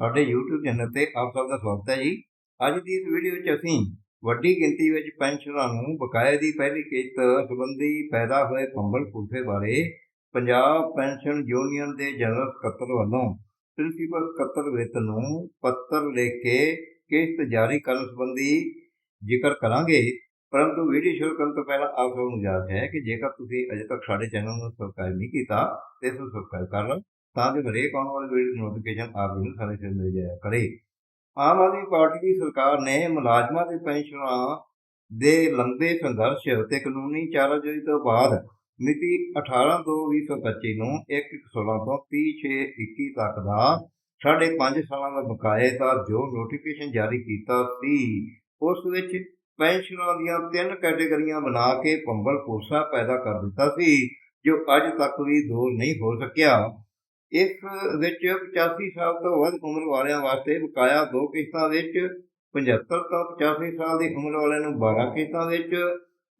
ਸਾਡੇ YouTube channel ਤੇ ਆਪ ਸਭ ਦਾ ਸਵਾਗਤ ਹੈ ਜੀ। ਅੱਜ ਦੀ ਇਸ ਵੀਡੀਓ ਵਿੱਚ ਅਸੀਂ ਵੱਡੀ ਗਿਣਤੀ ਵਿੱਚ ਪੈਨਸ਼ਨਰਾਂ ਨੂੰ ਬਕਾਇਆ ਦੀ ਪਹਿਲੀ ਕਿਸ਼ਤ ਸੰਬੰਧੀ ਪੈਦਾ ਹੋਏ ਪੰਬਲ ਫੂਫੇ ਬਾਰੇ ਪੰਜਾਬ ਪੈਨਸ਼ਨ ਯੂਨੀਅਨ ਦੇ ਜਨਰਲ ਸਕੱਤਰ ਵੱਲੋਂ ਪ੍ਰਿੰਸੀਪਲ ਸਕੱਤਰ ਵਿੱਤ ਨੂੰ ਪੱਤਰ ਲਿਖ ਕੇ ਕਿਸ਼ਤ ਜਾਰੀ ਕਰਨ ਸੰਬੰਧੀ ਜ਼ਿਕਰ ਕਰਾਂਗੇ। ਪਰੰਤੂ ਵੀਡੀਓ ਸ਼ੁਰੂ ਕਰਨ ਤੋਂ ਪਹਿਲਾਂ ਆਪ ਸਭ ਨੂੰ ਯਾਦ ਹੈ ਕਿ ਜੇਕਰ ਤੁਸੀਂ ਅਜੇ ਤੱਕ ਸਾਡੇ ਚੈਨਲ ਨੂੰ ਸਬਸਕ੍ਰਾਈਬ ਨਹੀਂ ਕੀਤਾ, ਤੇ ਇਸ ਨੂੰ ਸਬਸਕ੍ਰਾਈਬ ਕਰ ਲਓ। ਤਾਂ ਜੋ ਹਰੇਕ ਆਉਣ ਵਾਲੀ ਵੀਡੀਓ ਦੀ ਨੋਟੀਫਿਕੇਸ਼ਨ ਆਪ ਨੂੰ ਸਮੇਂ ਸਿਰ ਮਿਲ ਜਾਇਆ ਕਰੇ। ਆਮ ਆਦਮੀ ਪਾਰਟੀ ਦੀ ਸਰਕਾਰ ਨੇ ਮੁਲਾਜ਼ਮਾਂ ਦੇ ਪੈਨਸ਼ਨਾਂ ਦੇ ਲੰਬੇ ਸੰਘਰਸ਼ ਤੇ ਕਾਨੂੰਨੀ ਚਾਰਾਜੋਈ ਤੋਂ ਬਾਅਦ ਮਿਤੀ 18/2/2025 ਨੂੰ 1/16 ਤੋਂ 30/6/21 ਤੱਕ ਦਾ ਸਾਢੇ 5 ਸਾਲਾਂ ਦਾ ਬਕਾਇਆ ਦਾ ਜੋ ਨੋਟੀਫਿਕੇਸ਼ਨ ਜਾਰੀ ਕੀਤਾ ਸੀ, ਉਸ ਵਿੱਚ ਪੈਨਸ਼ਨਾਂ ਦੀਆਂ ਤਿੰਨ ਕੈਟਾਗਰੀਆਂ ਬਣਾ ਕੇ ਪੰਬਲ ਕੋਸਾ ਪੈਦਾ ਕਰ ਦਿੱਤਾ ਸੀ, ਜੋ ਅੱਜ ਤੱਕ ਵੀ ਦੂਰ ਨਹੀਂ ਹੋ ਸਕਿਆ। ਇਸ ਵਿੱਚ 85 ਸਾਲ ਤੋਂ ਵੱਧ ਉਮਰ ਵਾਲਿਆਂ ਵਾਸਤੇ ਬਕਾਇਆ ਦੋ ਕਿਸ਼ਤਾਂ ਵਿੱਚ 75 ਤੋਂ 85 ਸਾਲ ਦੀ ਉਮਰ ਵਾਲਿਆਂ ਨੂੰ 12 ਕਿਸ਼ਤਾਂ ਵਿੱਚ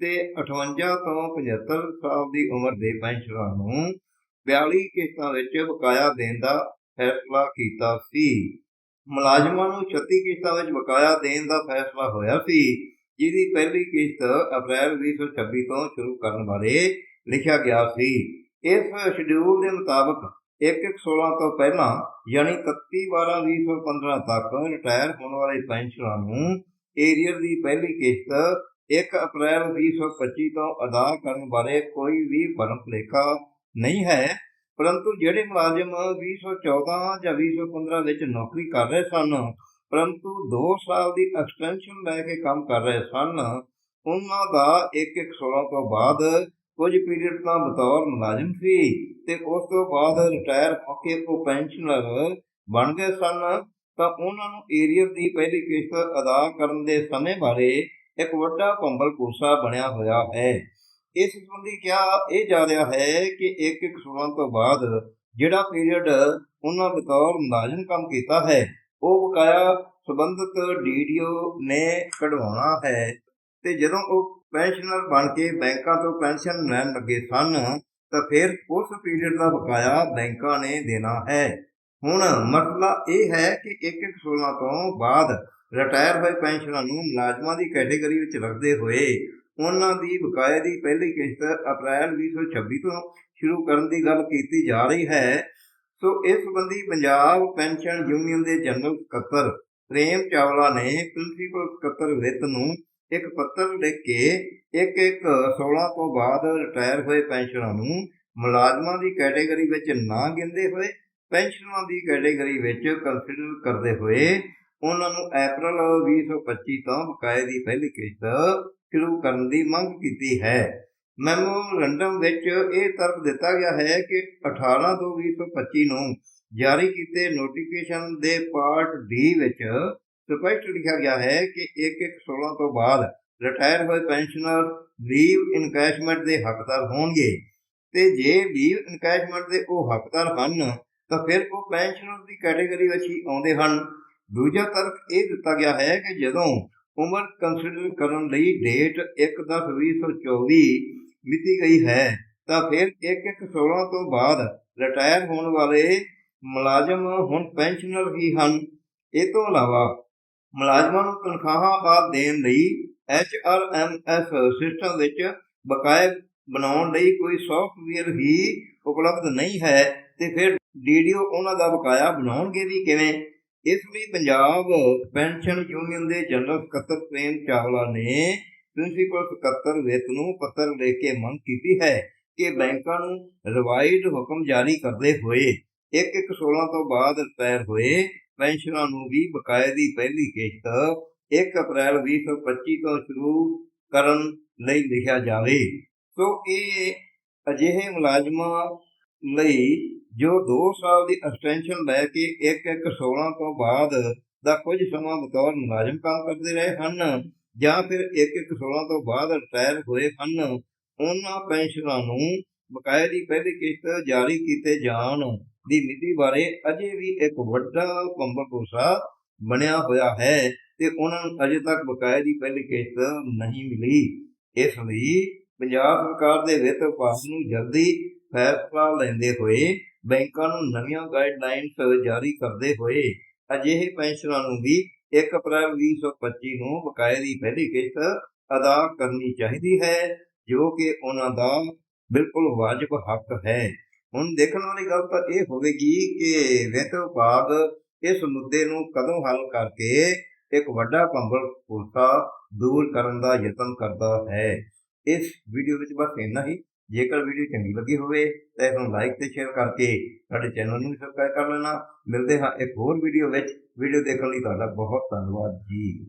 ਤੇ 58 ਤੋਂ 75 ਸਾਲ ਦੀ ਉਮਰ ਦੇ ਪੈਨਸ਼ਨਰਾਂ ਨੂੰ 42 ਕਿਸ਼ਤਾਂ ਵਿੱਚ ਬਕਾਇਆ ਦੇਣ ਦਾ ਫੈਸਲਾ ਕੀਤਾ ਸੀ। ਮੁਲਾਜ਼ਮਾਂ ਨੂੰ 36 ਕਿਸ਼ਤਾਂ ਵਿੱਚ ਬਕਾਇਆ ਦੇਣ ਦਾ ਫੈਸਲਾ ਹੋਇਆ ਸੀ, ਜਿਹਦੀ ਪਹਿਲੀ ਕਿਸ਼ਤ ਅਪ੍ਰੈਲ 2026 ਤੋਂ ਸ਼ੁਰੂ ਕਰਨ ਬਾਰੇ ਲਿਖਿਆ ਗਿਆ ਸੀ। ਇਸ ਸ਼ਡਿਊਲ ਦੇ ਮੁਤਾਬਕ 1/16 ਤੋਂ ਪਹਿਲਾਂ, ਯਾਨੀ 31/12/2015 ਤੱਕ ਰਿਟਾਇਰ ਹੋਣ ਵਾਲੇ ਪੈਨਸ਼ਨਰਾਂ ਨੂੰ ਏਰੀਅਰ ਦੀ ਪਹਿਲੀ ਕਿਸ਼ਤ 1 ਅਪ੍ਰੈਲ 2025 ਤੋਂ ਅਦਾ ਕਰਨ ਬਾਰੇ ਕੋਈ ਵੀ ਭਰਮ ਭੁਲੇਖਾ ਨਹੀਂ ਹੈ। ਪਰੰਤੂ ਜਿਹੜੇ ਮੁਲਾਜ਼ਮ 2014 ਜਾਂ 2015 ਵਿੱਚ ਨੌਕਰੀ ਕਰ ਰਹੇ ਸਨ, ਪਰੰਤੂ 2 ਸਾਲ ਦੀ ਐਕਸਟੈਂਸ਼ਨ ਲੈ ਕੇ ਕੰਮ ਕਰ ਰਹੇ ਸਨ, ਉਹਨਾਂ ਦਾ 1/16 ਤੋਂ ਬਾਅਦ ਕੁਝ ਪੀਰੀਅਡ ਤਾਂ ਬਤੌਰ ਮੁਲਾਜ਼ਮ ਸੀ ਤੇ ਉਸ ਤੋਂ ਬਾਅਦ ਰਿਟਾਇਰ ਹੋ ਕੇ ਉਹ ਪੈਨਸ਼ਨਰ ਬਣ ਗਏ ਸਨ। ਤਾਂ ਉਹਨਾਂ ਨੂੰ ਏਰੀਅਰ ਦੀ ਪਹਿਲੀ ਕਿਸ਼ਤ ਅਦਾ ਕਰਨ ਦੇ ਸਮੇਂ ਬਾਰੇ ਇੱਕ ਵੱਡਾ ਭੰਬਲ ਕੋਸਾ ਬਣਿਆ ਹੋਇਆ ਹੈ। ਇਸ ਸੰਬੰਧੀ ਕਿਹਾ ਇਹ ਜਾ ਰਿਹਾ ਹੈ ਕਿ 1/16 ਤੋਂ ਬਾਅਦ ਜਿਹੜਾ ਪੀਰੀਅਡ ਉਹਨਾਂ ਬਤੌਰ ਮੁਲਾਜ਼ਮ ਕੰਮ ਕੀਤਾ ਹੈ, ਉਹ ਬਕਾਇਆ ਸੰਬੰਧਿਤ ਡੀਡੀਓ ਨੇ ਕਢਵਾਉਣਾ ਹੈ ਤੇ ਜਦੋਂ ਉਹ ਪੈਨਸ਼ਨਰ ਬਣ ਕੇ ਬੈਂਕਾਂ ਤੋਂ ਪੈਨਸ਼ਨ ਲੈਣ ਲੱਗੇ ਸਨ, ਤਾਂ ਫਿਰ ਉਸ ਪੀਰੀਅਡ ਦਾ ਬਕਾਇਆ ਬੈਂਕਾਂ ਨੇ ਦੇਣਾ ਹੈ। ਹੁਣ ਮਸਲਾ ਇਹ ਹੈ ਕਿ 1/16 ਤੋਂ ਬਾਅਦ ਰਿਟਾਇਰ ਹੋਏ ਪੈਨਸ਼ਨਰਾਂ ਨੂੰ ਮੁਲਾਜ਼ਮਾਂ ਦੀ ਕੈਟਾਗਰੀ ਵਿੱਚ ਰੱਖਦੇ ਹੋਏ ਉਹਨਾਂ ਦੀ ਬਕਾਇਆ ਦੀ ਪਹਿਲੀ ਕਿਸ਼ਤ ਅਪ੍ਰੈਲ 2026 ਤੋਂ ਸ਼ੁਰੂ ਕਰਨ ਦੀ ਗੱਲ ਕੀਤੀ ਜਾ ਰਹੀ ਹੈ। ਸੋ ਇਸ ਸੰਬੰਧੀ ਪੰਜਾਬ ਪੈਨਸ਼ਨ ਯੂਨੀਅਨ ਦੇ ਜਨਰਲ ਸਕੱਤਰ ਪ੍ਰੇਮ ਚਾਵਲਾ ਨੇ ਪ੍ਰਿੰਸੀਪਲ ਸਕੱਤਰ ਵਿੱਤ ਨੂੰ ਇੱਕ ਪੱਤਰ ਲਿਖ ਕੇ 1/1/16 ਤੋਂ ਬਾਅਦ ਰਿਟਾਇਰ ਹੋਏ ਪੈਨਸ਼ਨਰਾਂ ਨੂੰ ਮੁਲਾਜ਼ਮਾਂ ਦੀ ਕੈਟਾਗਰੀ ਵਿੱਚ ਨਾ ਗਿਣਦੇ ਹੋਏ ਪੈਨਸ਼ਨਰਾਂ ਦੀ ਕੈਟਾਗਰੀ ਵਿੱਚ ਕੰਸੀਡਰ ਕਰਦੇ ਹੋਏ ਉਹਨਾਂ ਨੂੰ ਅਪ੍ਰੈਲ 2025 ਤੋਂ ਬਕਾਏ ਦੀ ਪਹਿਲੀ ਕਿਸ਼ਤ ਸ਼ੁਰੂ ਕਰਨ ਦੀ ਮੰਗ ਕੀਤੀ ਹੈ। ਮੈਮੋਰੰਡਮ ਵਿੱਚ ਇਹ ਤਰਕ ਦਿੱਤਾ ਗਿਆ ਹੈ ਕਿ 18 ਤੋਂ 2025 ਨੂੰ ਜਾਰੀ ਕੀਤੇ ਨੋਟੀਫਿਕੇਸ਼ਨ ਦੇ ਪਾਰਟ ਡੀ ਵਿੱਚ ਸਪਸ਼ਟ ਲਿਖਿਆ ਗਿਆ ਹੈ ਕਿ 1/1/16 ਤੋਂ ਬਾਅਦ ਰਿਟਾਇਰ ਹੋਏ ਪੈਨਸ਼ਨਰ ਲੀਵ ਇਨਕੈਸ਼ਮੈਂਟ ਦੇ ਹੱਕਦਾਰ ਹੋਣਗੇ। ਤੇ ਜੇ ਲੀਵ ਇਨਕੈਸ਼ਮੈਂਟ ਦੇ ਉਹ ਹੱਕਦਾਰ ਹਨ, ਤਾਂ ਫਿਰ ਉਹ ਪੈਨਸ਼ਨਰ ਦੀ ਕੈਟਾਗਰੀ ਵਿੱਚ ਹੀ ਆਉਂਦੇ ਹਨ। ਦੂਜਾ ਤਰਕ ਇਹ ਦਿੱਤਾ ਗਿਆ ਹੈ ਕਿ ਜਦੋਂ ਉਮਰ ਕੰਸੀਡਰ ਕਰਨ ਲਈ ਡੇਟ 1/10/2024 ਮਿਤੀ ਗਈ ਹੈ, ਤਾਂ ਫਿਰ 1/1/16 ਤੋਂ ਬਾਅਦ ਰਿਟਾਇਰ ਹੋਣ ਵਾਲੇ ਮੁਲਾਜ਼ਮ ਹੁਣ ਪੈਨਸ਼ਨਰ ਹੀ ਹਨ। ਇਹ ਤੋਂ ਇਲਾਵਾ ਮੁਲਾਜ਼ਮਾਂ ਨੂੰ ਤਨਖਾਹਾਂ ਬਾਅਦ ਦੇਣ ਲਈ ਐਚਆਰਐਮਐਸ ਸਿਸਟਮ ਵਿੱਚ ਬਕਾਇਆ ਬਣਾਉਣ ਲਈ ਕੋਈ ਸੌਫਟਵੇਅਰ ਹੀ ਉਪਲਬਧ ਨਹੀਂ ਹੈ ਤੇ ਫਿਰ ਡੀਡੀਓ ਉਹਨਾਂ ਦਾ ਬਕਾਇਆ ਬਣਾਉਣਗੇ ਵੀ ਕਿਵੇਂ? ਇਸ ਲਈ ਪੰਜਾਬ ਪੈਨਸ਼ਨ ਯੂਨੀਅਨ ਦੇ ਜਨਰਲ ਸਕੱਤਰ ਪ੍ਰੇਮ ਚਾਵਲਾ ਨੇ ਪ੍ਰਿੰਸੀਪਲ ਸਕੱਤਰ ਵਿੱਤ ਨੂੰ ਪੱਤਰ ਲਿਖ ਕੇ ਮੰਗ ਕੀਤੀ ਹੈ ਕਿ ਬੈਂਕਾਂ ਨੂੰ ਰਿਵਾਈਡ ਹੁਕਮ ਜਾਰੀ ਕਰਦੇ ਹੋਏ 1/1/16 ਤੋਂ ਬਾਅਦ ਰਿਟਾਇਰ ਹੋਏ ਪੈਨਸ਼ਨਾਂ ਨੂੰ ਵੀ ਬਕਾਏ ਦੀ ਪਹਿਲੀ ਕਿਸ਼ਤ 1 ਅਪ੍ਰੈਲ 2025 ਤੋਂ ਸ਼ੁਰੂ ਕਰਨ ਲਈ ਲਿਖਿਆ ਜਾਵੇ। ਸੋ ਇਹ ਅਜਿਹੇ ਮੁਲਾਜ਼ਮਾਂ ਲਈ ਜੋ 2 ਸਾਲ ਦੀ ਐਕਸਟੈਂਸ਼ਨ ਲੈ ਕੇ 1/1/16 ਤੋਂ ਬਾਅਦ ਦਾ ਕੁਝ ਸਮਾਂ ਬਤੌਰ ਮੁਲਾਜ਼ਮ ਕੰਮ ਕਰਦੇ ਰਹੇ ਹਨ ਜਾਂ ਫਿਰ 1/1/16 ਤੋਂ ਬਾਅਦ ਰਿਟਾਇਰ ਹੋਏ ਹਨ, ਉਹਨਾਂ ਪੈਨਸ਼ਨਾਂ ਨੂੰ ਬਕਾਏ ਦੀ ਪਹਿਲੀ ਕਿਸ਼ਤ ਜਾਰੀ ਕੀਤੇ ਜਾਣ। ਦੀ ਮਿਤੀ ਬਾਰੇ ਅਜੇ ਵੀ ਇੱਕ ਵੱਡਾ ਪੰਬਕੋਸਾ ਬਣਿਆ ਹੋਇਆ ਹੈ ਤੇ ਉਹਨਾਂ ਨੂੰ ਅਜੇ ਤੱਕ ਬਕਾਇਆ ਦੀ ਪਹਿਲੀ ਕਿਸ਼ਤ ਨਹੀਂ ਮਿਲੀ। ਇਸ ਲਈ ਪੰਜਾਬ ਸਰਕਾਰ ਦੇ ਵਿੱਤ ਵਿਭਾਗ ਨੂੰ ਜਲਦੀ ਫੈਸਲਾ ਲੈਂਦੇ ਹੋਏ ਬੈਂਕਾਂ ਨੂੰ ਨਵੀਆਂ ਗਾਈਡਲਾਈਨਸ ਜਾਰੀ ਕਰਦੇ ਹੋਏ ਅਜਿਹੇ ਪੈਨਸ਼ਨਰਾਂ ਨੂੰ ਵੀ 1 ਅਪ੍ਰੈਲ 2025 ਨੂੰ ਬਕਾਇਆ ਦੀ ਪਹਿਲੀ ਕਿਸ਼ਤ ਅਦਾ ਕਰਨੀ ਚਾਹੀਦੀ ਹੈ, ਜੋ ਕਿ ਉਹਨਾਂ ਦਾ ਬਿਲਕੁਲ ਵਾਜਬ ਹੱਕ ਹੈ। ਹੁਣ ਦੇਖਣ ਵਾਲੀ ਗੱਲ ਤਾਂ ਇਹ ਹੋਵੇਗੀ ਕਿ ਵਿੱਤ ਵਿਭਾਗ ਇਸ ਮੁੱਦੇ ਨੂੰ ਕਦੋਂ ਹੱਲ ਕਰਕੇ ਇੱਕ ਵੱਡਾ ਭੰਬਲ ਭੁਲਕਾ ਦੂਰ ਕਰਨ ਦਾ ਯਤਨ ਕਰਦਾ ਹੈ। ਇਸ ਵੀਡੀਓ ਵਿੱਚ ਬਸ ਇੰਨਾ ਹੀ। ਜੇਕਰ ਵੀਡੀਓ ਚੰਗੀ ਲੱਗੀ ਹੋਵੇ ਤਾਂ ਇਸ ਨੂੰ ਲਾਈਕ ਤੇ ਸ਼ੇਅਰ ਕਰਕੇ ਸਾਡੇ ਚੈਨਲ ਨੂੰ ਸਬਸਕ੍ਰਾਈਬ ਕਰ ਲੈਣਾ। ਮਿਲਦੇ ਹਾਂ ਇੱਕ ਹੋਰ ਵੀਡੀਓ ਵਿੱਚ। ਵੀਡੀਓ ਦੇਖਣ ਲਈ ਤੁਹਾਡਾ ਬਹੁਤ ਧੰਨਵਾਦ ਜੀ।